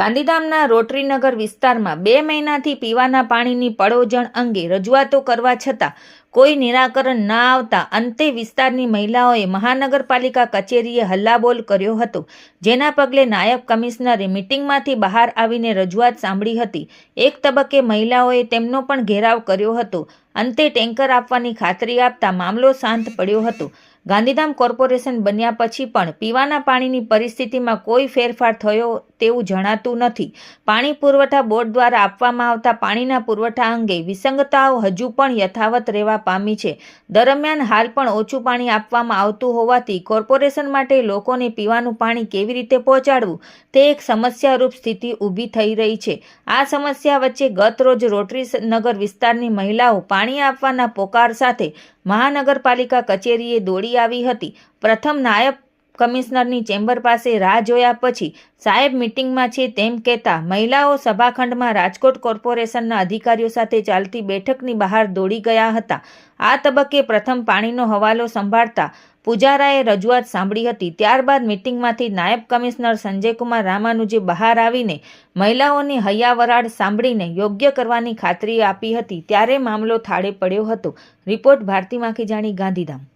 ગાંધીધામના રોટરીનગર વિસ્તારમાં બે મહિનાથી પીવાના પાણીની પડોજણ અંગે રજૂઆતો કરવા છતાં કોઈ નિરાકરણ ન આવતા અંતે વિસ્તારની મહિલાઓએ મહાનગરપાલિકા કચેરીએ હલ્લાબોલ કર્યો હતો, જેના પગલે નાયબ કમિશનરે મિટિંગમાંથી બહાર આવીને રજૂઆત સાંભળી હતી. એક તબક્કે મહિલાઓએ તેમનો પણ ઘેરાવ કર્યો હતો, અંતે ટેન્કર આપવાની ખાતરી આપતા મામલો શાંત પડ્યો હતો. ગાંધીધામ કોર્પોરેશન બન્યા પછી પણ પીવાના પાણીની પરિસ્થિતિમાં કોઈ ફેરફાર થયો તેવું જણાતું નથી. પાણી પુરવઠા બોર્ડ દ્વારા આપવામાં આવતા પાણીના પુરવઠા અંગે વિસંગતાઓ હજુ પણ યથાવત રહેવા પામી છે. દરમિયાન હાલ પણ ઓછું પાણી આપવામાં આવતું હોવાથી કોર્પોરેશન માટે લોકોને પીવાનું પાણી કેવી રીતે પહોંચાડવું તે એક સમસ્યારૂપ સ્થિતિ ઊભી થઈ રહી છે. આ સમસ્યા વચ્ચે ગત રોજ રોટરી નગર વિસ્તારની મહિલાઓ પાણી આપવાના પોકાર સાથે મહાનગરપાલિકા કચેરીએ દોડી આવી હતી. પ્રથમ નાયબ કમિશનરની ચેમ્બર પાસે રાહ જોયા પછી સાહેબ મિટિંગમાં છે તેમ કહેતા મહિલાઓ સભાખંડમાં રાજકોટ કોર્પોરેશનના અધિકારીઓ સાથે ચાલતી બેઠકની બહાર દોડી ગયા હતા. આ તબક્કે પ્રથમ પાણીનો હવાલો સંભાળતા પૂજારાએ રજૂઆત સાંભળી હતી. ત્યારબાદ મિટિંગમાંથી નાયબ કમિશનર સંજયકુમાર રામાનુજે બહાર આવીને મહિલાઓની હૈયાવરાળ સાંભળીને યોગ્ય કરવાની ખાતરી આપી હતી. ત્યારે મામલો થાળે પડ્યો હતો. રિપોર્ટ ભારતી માખીજાણી ગાંધીધામ.